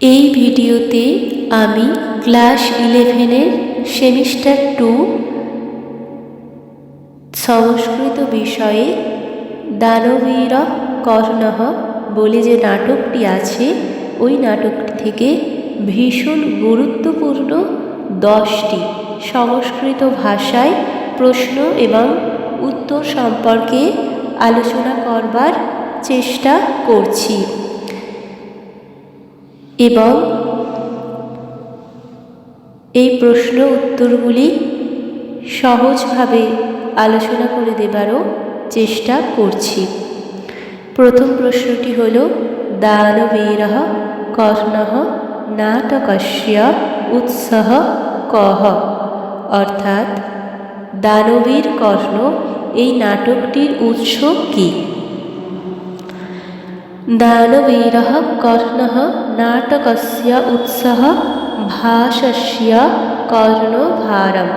এই ভিডিওতে আমি ক্লাস ইলেভেনের সেমিস্টার টু সংস্কৃত বিষয়ে দানবীর কর্ণহ বলে যে নাটকটি আছে, ওই নাটকটি থেকে ভীষণ গুরুত্বপূর্ণ দশটি সংস্কৃত ভাষায় প্রশ্ন এবং উত্তর সম্পর্কে আলোচনা করবার চেষ্টা করছি। এবং এই প্রশ্ন উত্তরগুলি সহজভাবে আলোচনা করে দেবারও চেষ্টা করছি। প্রথম প্রশ্নটি হল দানবীর কর্ণ নাটকস্য উৎসহ কহ অর্থাৎ, দানবীর কর্ণ এই নাটকটির উৎস কী? दानवीरः कर्णः नाटकस्य उत्सः ভাষস্য কর্ণভারম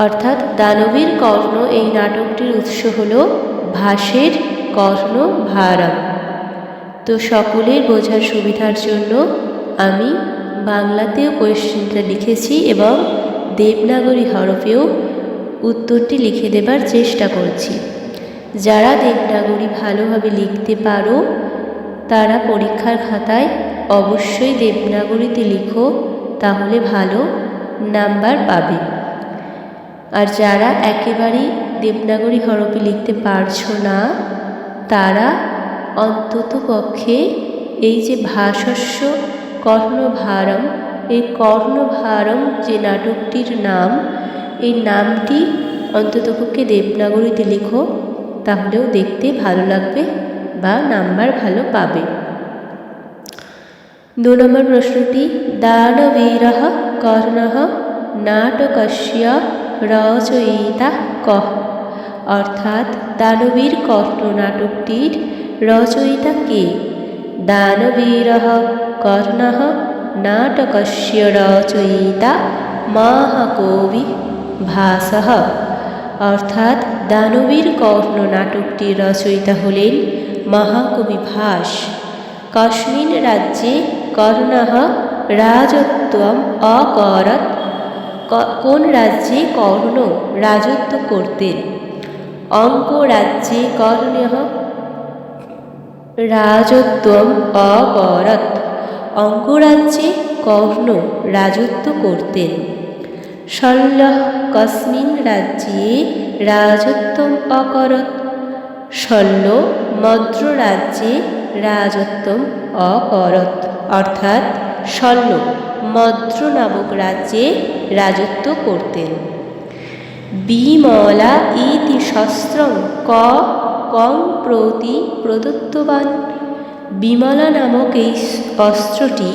অর্থাৎ দানবীর কর্ণ এই নাটকটির উৎস হল ভাষের কর্ণভারম তো সকলের বোঝার সুবিধার জন্য আমি বাংলাতেও কোয়েশ্চেনটা লিখেছি এবং দেবনাগরী হরফেও উত্তরটি লিখে দেবার চেষ্টা করছি যারা দেবনাগরী ভালোভাবে লিখতে পারো, তারা পরীক্ষার খাতায় অবশ্যই দেবনাগরীতে লিখো, তাহলে ভালো নাম্বার পাবে। আর যারা একেবারেই দেবনাগরী হরফে লিখতে পারছ না, তারা অন্তত পক্ষে এই যে ভাষস্য কর্ণভারম, এই কর্ণভারম যে নাটকটির নাম, এই নামটি অন্ততপক্ষে দেবনাগরীতে লিখো। তাহলেও দেখতে ভালো লাগবে বা নাম্বার ভালো পাবে। দু নম্বর প্রশ্নটি, দানবীর কর্ণ নাটকস্য রচয়িতা কহ অর্থাৎ দানবীর কর্ণ নাটকটির রচয়িতা কে? দানবীর কর্ণ নাটকস্য রচয়িতা মহাকবি ভাস। অর্থাৎ দানবীর কর্ণ নাটকটির রচয়িতা হলেন মহাকবি ভাস। কস্মিন রাজ্যে কর্ণः রাজত্বম অকরত। কোন রাজ্যে কর্ণ রাজত্ব করতেন? অঙ্ক রাজ্যে কর্ণ রাজত্বম অকরত। অঙ্গরাজ্যে কর্ণ রাজত্ব করতেন। শল্য কস্মিন রাজ্যে রাজত্বম অকরত। শল্য মদ্র রাজ্যে রাজত্বম অকরত। অর্থাৎ শল্য মদ্র নামক রাজ্যে রাজত্ব করতেন। বিমলা ইতি শস্ত্রং ক কং প্রতি প্রদত্তবান। বিমলা নামক এই অস্ত্রটি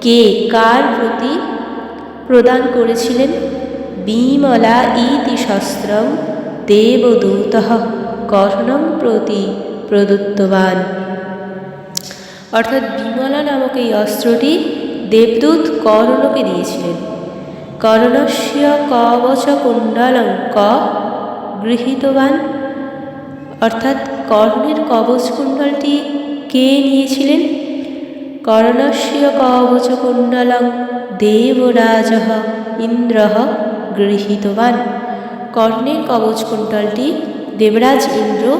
কে কার প্রতি প্রদান করেছিলেন বিমলা ইতি শস্ত্রম দেবদূত কর্ণম প্রতি প্রদত্তবান। অর্থাৎ বিমলা নামক এই অস্ত্রটি দেবদূত কর্ণকে দিয়েছিলেন। কর্ণস্য কবচ কুণ্ডলং ক গৃহীতবান। অর্থাৎ কর্ণের কবচ কুণ্ডলটি কে নিয়েছিলেন? কর্ণস্য কবচ কুণ্ডলং দেবরাজ ইন্দ্র গৃহীতবান। কর্ণের কবচ কুণ্ডলটি দেবরাজ ইন্দ্র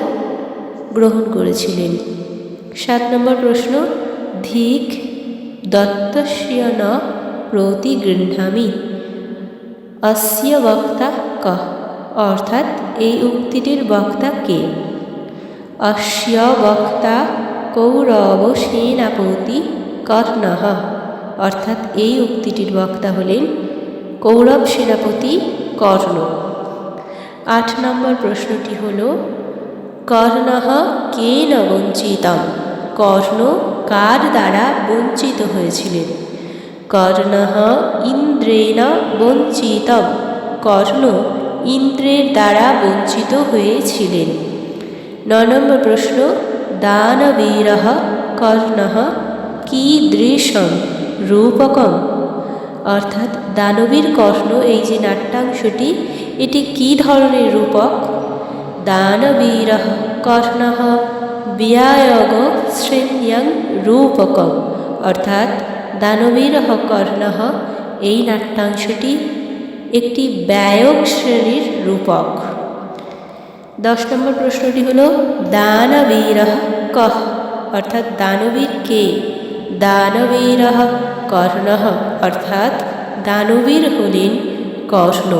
গ্রহণ করেছিলেন। সাত নম্বর প্রশ্ন, ধিক দত্তস্য ন প্রতিগৃহামি অস্য বক্তা কহ অর্থাৎ এই উক্তিটির বক্তা কে? অস্য বক্তা কৌরব সেনাপতি কর্ণ। অর্থাৎ এই উক্তিটির বক্তা হলেন কৌরব সেনাপতি কর্ণ। আট নম্বর প্রশ্নটি হল, কর্ণ কেন বঞ্চিতম কর্ণ কার দ্বারা বঞ্চিত হয়েছিলেন? কর্ণ ইন্দ্রেণ বঞ্চিতম। কর্ণ ইন্দ্রের দ্বারা বঞ্চিত হয়েছিলেন। ন নম্বর প্রশ্ন, দানবীর কর্ণ কীদৃশম রূপকম। অর্থাৎ দানবীর কর্ণ এই যে নাট্যাংশটি, এটি কি ধরনের রূপক? দানবীর কর্ণ বিয়ায়গ শ্রেণ্যং রূপকম। অর্থাৎ দানবীর কর্ণহ এই নাট্যাংশটি একটি ব্যয়ক শ্রেণির রূপক। দশ নম্বর প্রশ্নটি হল, দানবীর কহ অর্থাৎ দানবীর কে? দানবীর কর্ণ অর্থাৎ দানবীর হলেন কর্ণ।